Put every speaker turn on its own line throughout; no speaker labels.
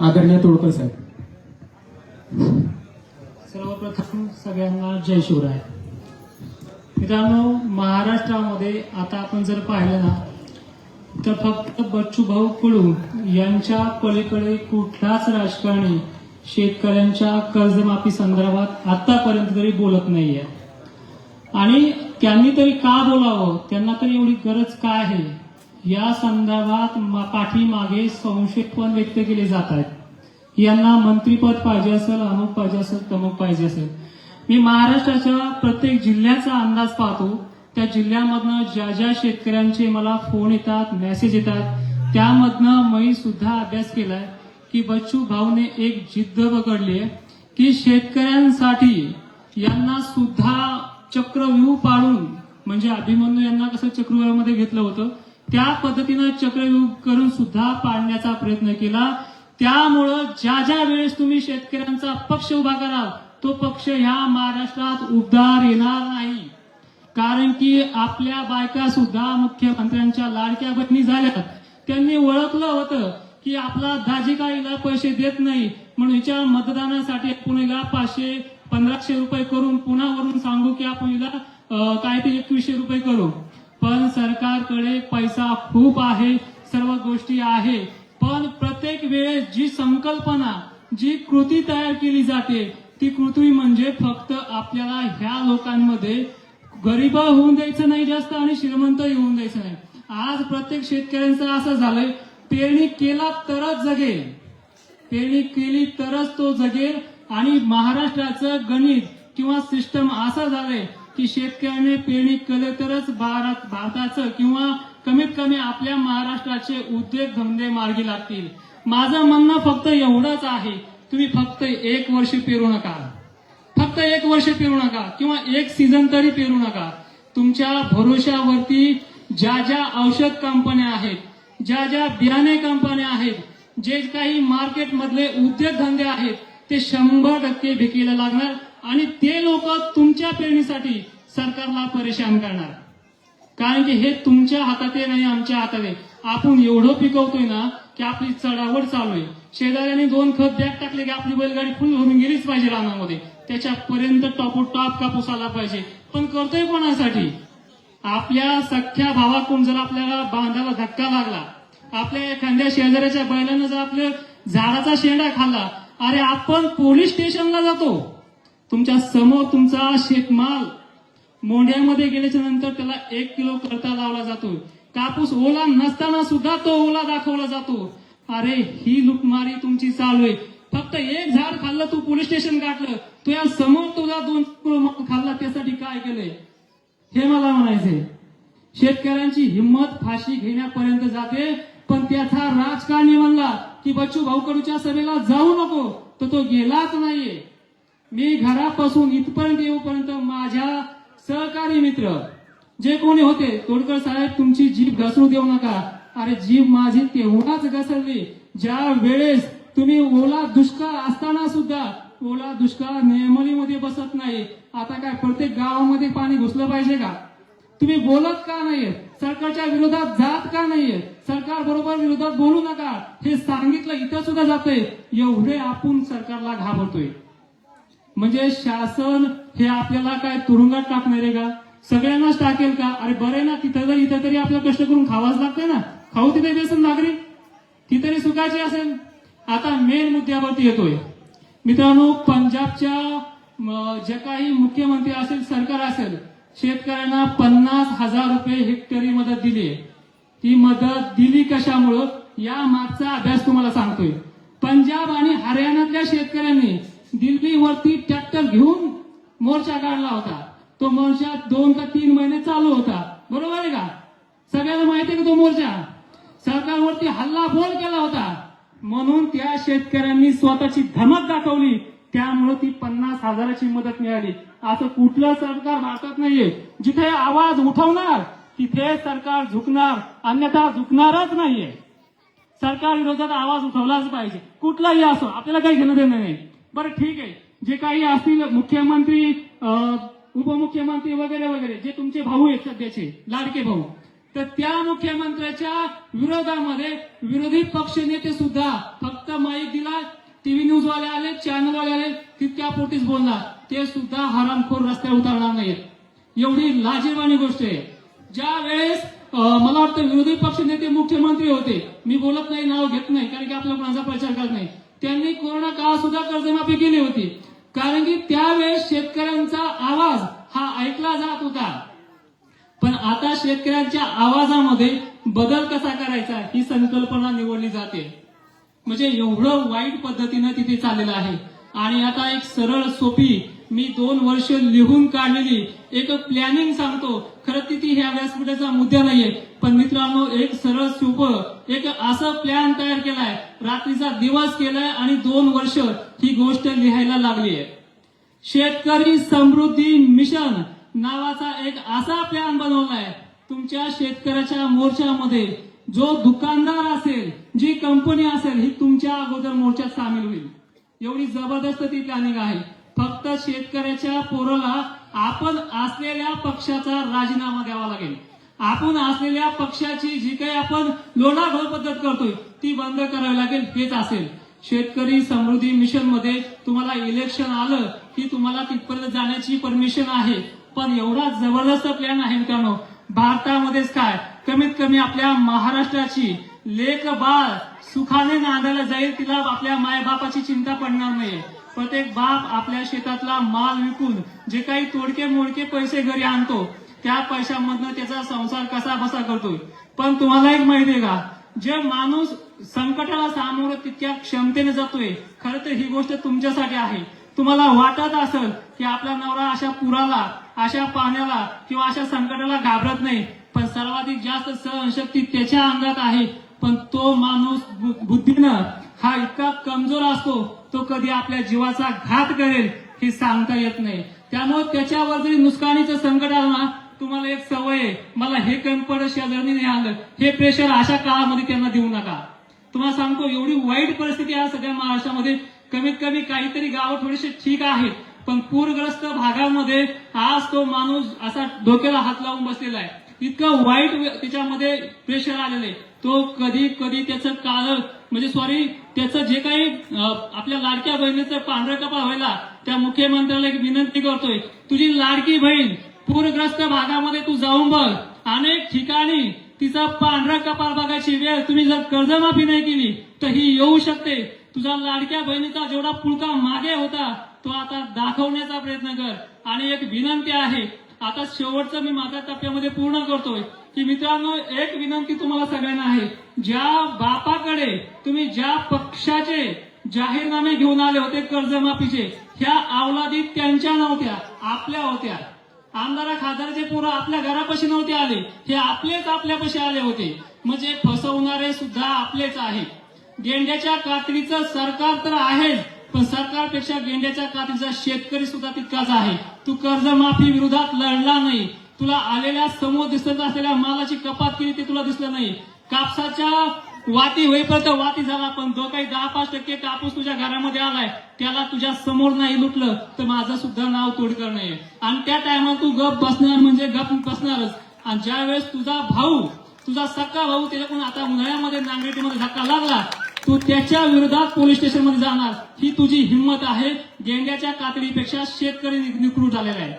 आदरणीय तोडकर साहेब.
सर्वप्रथम सगळ्यांना जय शिवराय. मित्रांनो महाराष्ट्रामध्ये आता आपण जर पाहिलं ना तर फक्त बच्चू भाऊ कडू यांच्या पलीकडे कुठलाच राजकारणी शेतकऱ्यांच्या कर्जमाफी संदर्भात आतापर्यंत तरी बोलत नाहीये. आणि त्यांनी तरी का बोलावं? त्यांना तरी एवढी गरज काय आहे? या संदर्भात पाठीमागे संशय पण व्यक्त केले जात आहेत. यांना मंत्रीपद पाहिजे असेल अमुक पाहिजे असेल तमुक पाहिजे असेल. मी महाराष्ट्राच्या प्रत्येक जिल्ह्याचा अंदाज पाहतो. त्या जिल्ह्यामधनं ज्या ज्या शेतकऱ्यांचे मला फोन येतात मेसेज येतात त्यामधनं मी सुद्धा अभ्यास केलाय की बच्चू भाऊने एक जिद्द पकडली आहे की शेतकऱ्यांसाठी यांना सुद्धा चक्रव्यूह पाडून म्हणजे अभिमन्यू यांना कसं चक्रव्यूहामध्ये घेतलं होतं त्या पद्धतीनं चक्रव्यूह करून सुद्धा पाडण्याचा प्रयत्न केला. त्यामुळं ज्या ज्या वेळेस तुम्ही शेतकऱ्यांचा पक्ष उभा कराल तो पक्ष ह्या महाराष्ट्रात उद्धार येणार नाही. कारण की आपल्या बायका सुद्धा मुख्यमंत्र्यांच्या लाडक्या बहिणी झाल्या त्यांनी ओळखलं होतं की आपला दाजी काहीला पैसे देत नाही म्हणून हिच्या मतदानासाठी पुणेला पाचशे पंधराशे रुपये करून पुन्हा वरून सांगू की आपण हिला काहीतरी काय ते एकवीसशे रुपये करू. पण सरकारकडे पैसा खूप आहे सर्व गोष्टी आहे. पण प्रत्येक वेळेस जी संकल्पना जी कृती तयार केली जाते ती कृती म्हणजे फक्त आपल्याला ह्या लोकांमध्ये गरीब होऊन द्यायचं नाही जास्त आणि श्रीमंत होऊन द्यायचं नाही. आज प्रत्येक शेतकऱ्यांचं असं झालंय पेरणी केला तरच जगेल. पेरणी केली तरच तो जगेल आणि महाराष्ट्राचं गणित किंवा सिस्टम असं झालंय की शेतकऱ्याने पेरणी केले तरच भारत भारताचं किंवा कमीत कमी आपल्या महाराष्ट्राचे उद्योग धंदे मार्गी लागतील. माझं म्हणणं फक्त एवढंच आहे तुम्ही फक्त एक वर्ष पेरू नका. फक्त एक वर्ष पेरू नका किंवा एक सीझन तरी पेरू नका. तुमच्या भरोश्यावरती ज्या ज्या औषध कंपन्या आहेत ज्या ज्या बियाणे कंपन्या आहेत जे काही मार्केटमधले उद्योगधंदे आहेत ते शंभर टक्के विकीला लागणार. आणि ते लोक तुमच्या पेरणीसाठी सरकारला परेशान करणार. कारण की हे तुमच्या हातात आहे नाही आमच्या हातात आहे आपण एवढं पिकवतोय ना की आपली चढावड चालू आहे. शेजाऱ्याने दोन खत बॅग टाकले की आपली बैलगाडी फुल भरून गेलीच पाहिजे रानामध्ये. त्याच्यापर्यंत टॉप टॉप कापूस आला पाहिजे. पण करतोय कोणासाठी? आपल्या सख्या भावाकडून जर आपल्याला बांधाला धक्का लागला आपल्या एखाद्या शेजाऱ्याच्या बैलानं जर आपल्या झाडाचा शेंडा खाल्ला अरे आपण पोलीस स्टेशनला जातो. तुमच्यासमोर तुमचा शेतमाल मोंढ्यामध्ये गेल्याच्यानंतर त्याला एक किलो करता लावला जातो. कापूस ओला नसताना सुद्धा तो ओला दाखवला जातो. अरे ही लुटमारी तुमची चालू आहे. फक्त एक झाड खाल्लं तू पोलीस स्टेशन गाठलं. तुझ्या समोर तुझा दोन किलो खाल्ला त्यासाठी काय केलंय? हे मला म्हणायचंय. शेतकऱ्यांची हिंमत फाशी घेण्यापर्यंत जाते पण त्याचा राजकारणी म्हणला की बच्चू भाऊकडूच्या सभेला जाऊ नको. तर तो गेलाच नाहीये. मी घरापासून इथपर्यंत येऊपर्यंत माझ्या सहकारी मित्र जे कोणी होते तोडकर साहेब तुमची जीभ घसरू देऊ नका. अरे जीभ माझी तेवढाच घसरली. ज्या वेळेस तुम्ही ओला दुष्काळ असताना सुद्धा ओला दुष्काळ नेमलीमध्ये बसत नाही. आता काय प्रत्येक गावामध्ये पाणी घुसलं पाहिजे का? तुम्ही बोलत का नाहीये सरकारच्या विरोधात जात का नाहीये सरकार बरोबर विरोधात बोलू नका. हे सांगितलं इथं सुद्धा जाते एवढे आपण सरकारला घाबरतोय. म्हणजे शासन हे आपल्याला काय तुरुंगात टाकणार आहे का? सगळ्यांनाच टाकेल का? अरे बरे ना तिथं जर इथं तरी आपलं कष्ट करून खावाच लागतंय ना. खाऊ तिथे व्यसन नागरिक ती तरी सुखाची असेल. आता मेन मुद्द्यावरती येतोय. मित्रांनो पंजाबच्या जे काही मुख्यमंत्री असेल सरकार असेल शेतकऱ्यांना पन्नास हजार रुपये हेक्टरी मदत दिली आहे. ती मदत दिली कशामुळं? या मागचा अभ्यास तुम्हाला सांगतोय. पंजाब आणि हरियाणातल्या शेतकऱ्यांनी दिल्लीवरती ट्रॅक्टर घेऊन मोर्चा काढला होता. तो मोर्चा दोन का तीन महिने चालू होता. बरोबर आहे का? सगळ्यांना माहिती आहे का तो मोर्चा? सरकारवरती हल्ला बोल केला होता. म्हणून त्या शेतकऱ्यांनी स्वतःची धमक दाखवली. त्यामुळे ती पन्नास हजाराची मदत मिळाली. असं कुठलं सरकार भारतात नाहीये. जिथे आवाज उठवणार तिथे सरकार झुकणार. अन्यथा झुकणारच नाहीये. सरकार विरोधात आवाज उठवलाच पाहिजे. कुठलाही असो आपल्याला काही घेणं देणं नाही. बरं ठीक आहे. जे काही असतील मुख्यमंत्री उपमुख्यमंत्री वगैरे वगैरे जे तुमचे भाऊ आहेत सध्याचे लाडके भाऊ तर त्या मुख्यमंत्र्याच्या विरोधामध्ये विरोधी पक्ष नेते सुद्धा फक्त माहीत दिला टीव्ही न्यूज वाले आले चॅनल वाले आले तितक्या पोटीच बोलणार. ते सुद्धा हरामखोर रस्त्यावर उतरणार नाहीत एवढी लाजीरवाणी गोष्ट आहे. ज्या वेळेस मला वाटतं विरोधी पक्ष नेते मुख्यमंत्री होते मी बोलत नाही नाव घेत नाही कारण की आपला कोणाचा प्रचार करत नाही. त्यांनी कोरोना काळात सुद्धा कर्जमाफी केली होती. कारण की त्यावेळेस शेतकऱ्यांचा आवाज हा ऐकला जात होता. पण आता शेतकऱ्यांच्या आवाजामध्ये बदल कसा करायचा ही संकल्पना निवडली जाते. म्हणजे एवढं वाईट पद्धतीनं तिथे चाललेलं आहे. आणि आता एक सरळ सोपी मी दोन वर्ष लिहून काढलेली एक प्लॅनिंग सांगतो. खरं ती ह्या व्यासपीठाचा मुद्दा नाहीये. पण मित्रांनो एक सरळ सोपं एक असं प्लॅन तयार केलाय. रात्रीचा दिवस केलाय आणि दोन वर्ष ही गोष्ट लिहायला लागली आहे. शेतकरी समृद्धी मिशन नावाचा एक असा प्लॅन बनवलाय. तुमच्या शेतकऱ्याच्या मोर्चामध्ये जो दुकानदार असेल जी कंपनी असेल ही तुमच्या अगोदर मोर्चात सामील होईल. एवढी जबरदस्त ती प्लॅनिंग आहे. फक्त शेतकऱ्याच्या पोराला आपण असलेल्या पक्षाचा राजीनामा द्यावा लागेल. आपण असलेल्या पक्षाची जी काही आपण लोणाघोळ पद्धत करतोय ती बंद करावी लागेल हेच असेल. शेतकरी समृद्धी मिशनमध्ये तुम्हाला इलेक्शन आलं की तुम्हाला तिथपर्यंत जाण्याची परमिशन आहे. पण एवढा जबरदस्त प्लॅन आहे मित्रांनो. भारतामध्येच काय? कमीत कमी आपल्या महाराष्ट्राची लेख बाळ सुखाने नांदायला जाईल तिला आपल्या मायबापाची चिंता पडणार नाही प्रत्येक बाप आपल्या शेतातला माल विकून जे काही तोडके मोडके पैसे घरी आणतो त्या पैशामधनं त्याचा संसार कसा बसा करतोय. पण तुम्हाला एक माहितीये का? जे माणूस संकटाला सामोरं तितक्या क्षमतेने जातोय खरं तर ही गोष्ट तुमच्यासाठी आहे. तुम्हाला वाटत असेल की आपला नवरा अशा पुराला अशा पाण्याला किंवा अशा संकटाला घाबरत नाही पण सर्वाधिक जास्त सहनशक्ती त्याच्या अंगात आहे. पण तो माणूस बु- बुद्धीनं हा इतका कमजोर असतो तो कधी आपल्या जीवाचा घात करेल हे सांगता येत नाही. त्यामुळे त्याच्यावर जरी नुकसानीचं संकट आलं ना तुम्हाला एक सवय आहे. मला हे कमी पडत शेजारी नाही आलं हे प्रेशर अशा काळामध्ये त्यांना देऊ नका. तुम्हाला सांगतो एवढी वाईट परिस्थिती आहे सगळ्या महाराष्ट्रामध्ये. कमीत कमी काहीतरी गावं थोडेसे ठीक आहेत पण पूरग्रस्त भागामध्ये आज तो माणूस असा डोक्याला हात लावून बसलेला आहे. इतकं वाईट त्याच्यामध्ये प्रेशर आलेलं आहे. तो कधी कधी त्याचं काळ म्हणजे सॉरी त्याचं जे काही आपल्या लाडक्या बहिणीचं पांढरा कपा व्हायला त्या मुख्यमंत्र्याला एक विनंती करतोय. तुझी लाडकी बहीण पूरग्रस्त भागामध्ये तू जाऊन बघ. अनेक ठिकाणी तिचा पांढरा कपाळ बघायची वेळ तुम्ही जर कर्जमाफी नाही केली तर ही येऊ शकते. तुझा लाडक्या बहिणीचा जेवढा पुळका मागे होता तो आता दाखवण्याचा प्रयत्न कर. आणि एक विनंती आहे आता शेवटचं मी माझ्या टप्प्यामध्ये पूर्ण करतोय. की मित्रांनो एक विनंती तुम्हाला सगळ्यांना आहे. ज्या बापाकडे तुम्ही ज्या पक्षाचे जाहीरनामे घेऊन आले होते कर्जमाफीचे ह्या अवलादी त्यांच्या नव्हत्या आपल्या होत्या. आमदारा खासदारचे पोरं आपल्या घरापाशी नव्हते आले हे आपलेच आपल्यापाशी आले होते. म्हणजे फसवणारे सुद्धा आपलेच आहे. गेंड्याच्या कात्रीचं सरकार तर आहेच पण सरकारपेक्षा गेंड्याच्या कात्रीचा शेतकरी सुद्धा तितकाच आहे. तू कर्जमाफी विरोधात लढला नाही. तुला आलेल्या समोर दिसत असलेल्या मालाची कपात केली ते तुला दिसलं नाही. कापसाच्या वाती होईपर्यंत वाती झाला पण जो काही दहा पाच टक्के कापूस तुझ्या घरामध्ये आलाय त्याला तुझ्या समोर नाही लुटलं तर माझं सुद्धा नाव तोडकर नाही आणि त्या टायमाला तू गप बसणार म्हणजे गप बसणारच. आणि ज्या वेळेस तुझा भाऊ तुझा सक्का भाऊ त्याच्याकडून आता उन्हाळ्यामध्ये नांगरेटीमध्ये धक्का लागला तू त्याच्या विरोधात पोलीस स्टेशनमध्ये जाणार. ही तुझी हिंमत आहे. गेंड्याच्या कातडीपेक्षा शेतकरी निकृष्ट झालेला आहे.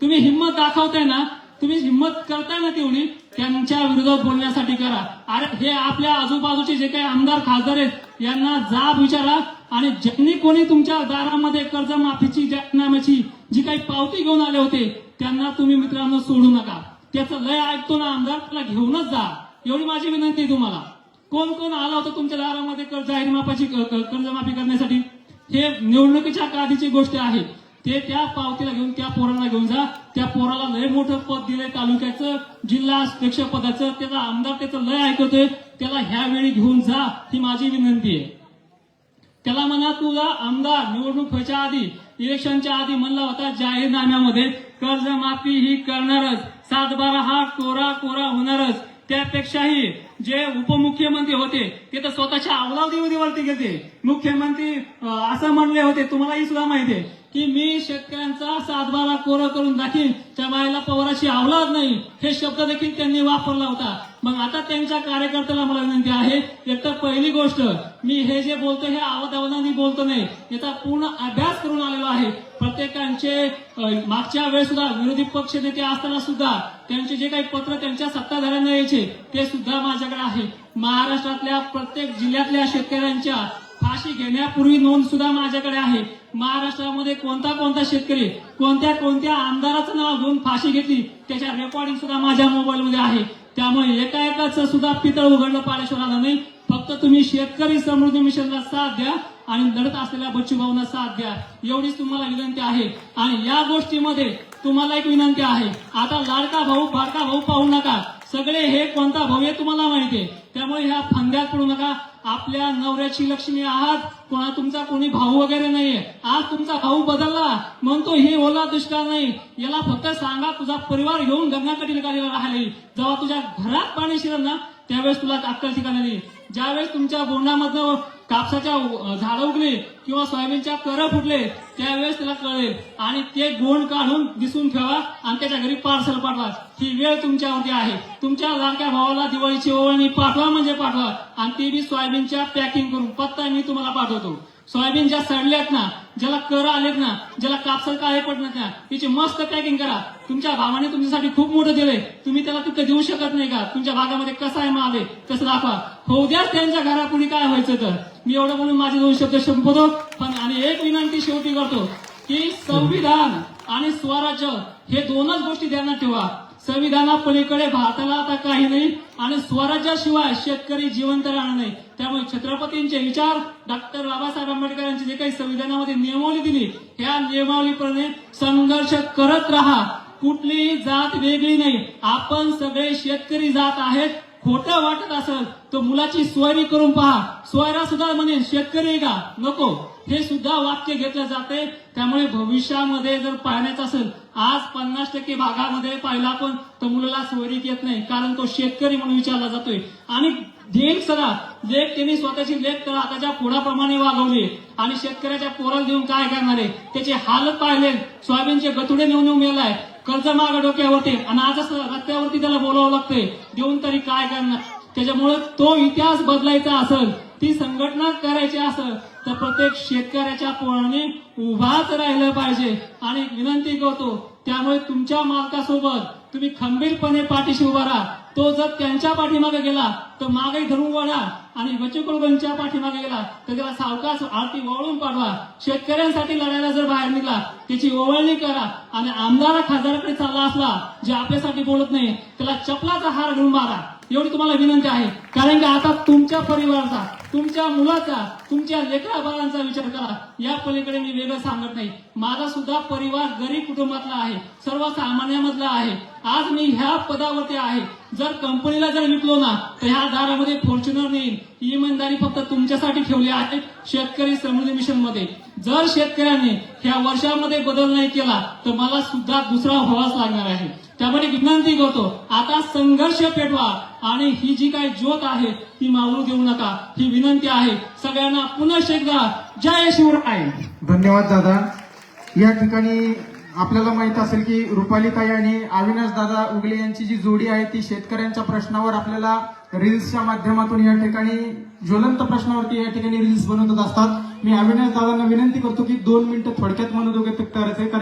तुम्ही हिंमत दाखवताय ना तुम्ही हिंमत करताय ना तेवढी त्यांच्या विरोधात बोलण्यासाठी करा. अरे हे आपल्या आजूबाजूचे जे काही आमदार खासदार आहेत यांना जाब विचारा आणि ज्यांनी कोणी तुमच्या दारामध्ये कर्जमाफीची जाहीरनाम्याची जी काही पावती घेऊन आले होते त्यांना तुम्ही मित्रांनो सोडू नका. त्याचं लय ऐकतो ना आमदार त्याला घेऊनच जा. एवढी माझी विनंती आहे तुम्हाला. कोण कोण आला होता तुमच्या दारामध्ये कर्ज जाहीरमाफाची कर्जमाफी करण्यासाठी? हे निवडणुकीच्या आधीची गोष्ट आहे. ते त्या पावतीला घेऊन त्या पोराला घेऊन जा. त्या पोराला लय मोठं पद दिलंय तालुक्याचं जिल्हा अध्यक्ष पदाचं. त्याचा आमदार त्याचं लय ऐकतोय. त्याला ह्या वेळी घेऊन जा ही माझी विनंती आहे. त्याला म्हणा तुला आमदार निवडणूक व्हायच्या आधी इलेक्शनच्या आधी म्हणला होता जाहीरनाम्यामध्ये कर्जमाफी ही करणारच. सातबारा हा कोरा कोरा होणारच. त्यापेक्षाही जे उपमुख्यमंत्री होते ते तर स्वतःच्या अवलावधीवरती गेले. मुख्यमंत्री असं म्हणले होते. तुम्हालाही सुद्धा माहिती आहे. की मी शेतकऱ्यांचा सातबारा कोरा करून दाखीन त्या बाईला पवाराशी अवलाद नाही. हे शब्द देखील त्यांनी वापरला होता. मग आता त्यांच्या कार्यकर्त्याला मला विनंती आहे एक तर पहिली गोष्ट मी हे जे बोलतो हे आवदावदानी बोलतो नाही याचा पूर्ण अभ्यास करून आलेलो आहे. प्रत्येकांचे मागच्या वेळेस सुद्धा विरोधी पक्ष नेते असताना सुद्धा त्यांचे जे काही पत्र त्यांच्या सत्ताधाऱ्यांना यायचे ते सुद्धा माझ्याकडे आहे. महाराष्ट्रातल्या प्रत्येक जिल्ह्यातल्या शेतकऱ्यांच्या फाशी घेण्यापूर्वी नोंद सुद्धा माझ्याकडे आहे. महाराष्ट्रामध्ये कोणता कोणता शेतकरी कोणत्या कोणत्या आमदाराचं नाव घेऊन फाशी घेतली त्याच्या रेकॉर्डिंग सुद्धा माझ्या मोबाईलमध्ये आहे. त्यामुळे एका एकाचं सुद्धा पितळ उघडलं पाडेश्वर नाही. फक्त तुम्ही शेतकरी समृद्धी मिशनला साथ द्या आणि लढत असलेल्या बच्चू भाऊना साथ द्या. एवढीच तुम्हाला विनंती आहे. आणि या गोष्टीमध्ये तुम्हाला एक विनंती आहे. आता लाडका भाऊ बारका भाऊ पाहू नका. सगळे हे कोणता भाऊ हे तुम्हाला माहिती आहे. त्यामुळे ह्या फांद्यात पडू नका. आपल्या नवऱ्याची लक्ष्मी आहात कोणा तुमचा कोणी भाऊ वगैरे नाहीये. आज तुमचा भाऊ बदलला म्हणतो हे ओला दुष्काळ नाही. याला फक्त सांगा तुझा परिवार घेऊन गंगाकडील गाडीला राहायला येईल. जेव्हा तुझ्या घरात पाणी शिरल ना त्यावेळेस तुला अक्कल ठिकाणी ज्यावेळेस तुमच्या बोंडामधनं कापसाच्या झाड झाडं किंवा सोयाबीनच्या कर फुटले त्यावेळेस त्याला कळेल. आणि ते गोंड काढून दिसून ठेवा आणि त्याच्या घरी पार्सल पाठवा. ही वेळ तुमच्यावरती आहे. तुमच्या लाडक्या भावाला दिवाळीची ओळणी पाठवा म्हणजे पाठवा. आणि ती बी सोयाबीनच्या पॅकिंग करून पत्ता मी तुम्हाला पाठवतो. सोयाबीन ज्या सडल्यात ना ज्याला कर आलेत ना ज्याला कापसात काळे पडणार ना तिची मस्त पॅकिंग करा. तुमच्या भावाने तुमच्यासाठी खूप मोठं दिले तुम्ही त्याला तिथं देऊ शकत नाही का? तुमच्या भागामध्ये कसं आहे माल आहे तसं दाखवा. होऊ द्या त्यांच्या घरापुढे काय व्हायचं तर. मी एवढं म्हणून माझे दोन शब्द संपवतो पण आणि एक विनंती शेवटी करतो की संविधान आणि स्वराज्य हे दोनच गोष्टी ध्यानात ठेवा. संविधाना पलीकडे भारताला आता काही नाही आणि स्वराज्याशिवाय शेतकरी जिवंत राहणार नाही. त्यामुळे छत्रपतींचे विचार डॉक्टर बाबासाहेब आंबेडकर यांची जे काही संविधानामध्ये नियमावली दिली ह्या नियमावलीप्रमाणे संघर्ष करत राहा. कुठलीही जात वेगळी नाही. आपण सगळे शेतकरी जात आहेत. खोटं वाटत असेल तर मुलाची सोयरी करून पहा. सोयरा सुद्धा म्हणे शेतकरी का? नको. हे सुद्धा वाक्य घेतलं जाते त्यामुळे भविष्यामध्ये जर पाहण्याचं असेल आज पन्नास टक्के भागामध्ये पाहिला पण तर मुलाला सोयरीक येत नाही कारण तो शेतकरी म्हणून विचारला जातोय. आणि लेख सरा लेख त्यांनी स्वतःची लेख तर आताच्या पुढाप्रमाणे वागवली. आणि शेतकऱ्याच्या पोराला देऊन काय करणार आहे? त्याचे हालत पाहिले. सोयाबीनचे गतुडे नेऊन नेऊन गेलाय कर्ज माग डोक्यावरती आणि आज रस्त्यावरती त्याला बोलावं लागतंय. देऊन तरी काय करणार? त्याच्यामुळे तो इतिहास बदलायचा असेल ती संघटना करायची असेल तर प्रत्येक शेतकऱ्याच्या पोराने उभाच राहिलं पाहिजे. आणि विनंती करतो त्यामुळे तुमच्या मालकासोबत तुम्ही खंबीरपणे पाठीशी उभा राहा. तो जर त्यांच्या पाठीमागे गेला तर मागे धरून वळा आणि बचकुलगंच्या पाठीमागे गेला तर त्याला सावकाश आरती वळून पाडवा शेतकऱ्यांसाठी लढायला जर बाहेर निघला त्याची ओवळणी करा आणि आमदार खासदाराकडे चालला असला जे आपल्यासाठी बोलत नाही त्याला चपलाचा हार घेऊन मारा. एवढी तुम्हाला विनंती आहे. कारण की आता तुमच्या परिवाराचा तुमच्या मुलाचा तुमच्या लेकरा बाळांचा विचार करा. या पलीकडे मी वेगळं सांगत नाही. माझा सुद्धा परिवार गरीब कुटुंबातला आहे. सर्वसामान्यामधला आहे. आज मी ह्या पदावरती आहे. जर कंपनीला जर विकलो ना तर ह्या दारामध्ये फॉर्च्युनर नेईन. ही इमानदारी फक्त तुमच्यासाठी ठेवली आहे शेतकरी समृद्धी मिशनमध्ये. जर शेतकऱ्यांनी ह्या वर्षामध्ये बदल नाही केला तर मला सुद्धा दुसरा व्हावाच लागणार आहे. त्यामुळे विनंती करतो आता संघर्ष पेटवा आणि ही जी काही ज्योत आहे ती मावळू देऊ नका. ही विनंती आहे सगळ्यांना पुन्हा एकदा जय शिवराय
धन्यवाद दादा. या ठिकाणी आपल्याला माहीत असेल की रुपालीताई आणि अविनाश दादा उगले यांची जी जोडी आहे ती शेतकऱ्यांच्या प्रश्नावर आपल्याला रील्सच्या माध्यमातून या ठिकाणी ज्वलंत प्रश्नावरती या ठिकाणी रील्स बनवत असतात. मी अविनाश दादांना विनंती करतो की दोन मिनिटं थोडक्यात मनोदोगे करायचे तर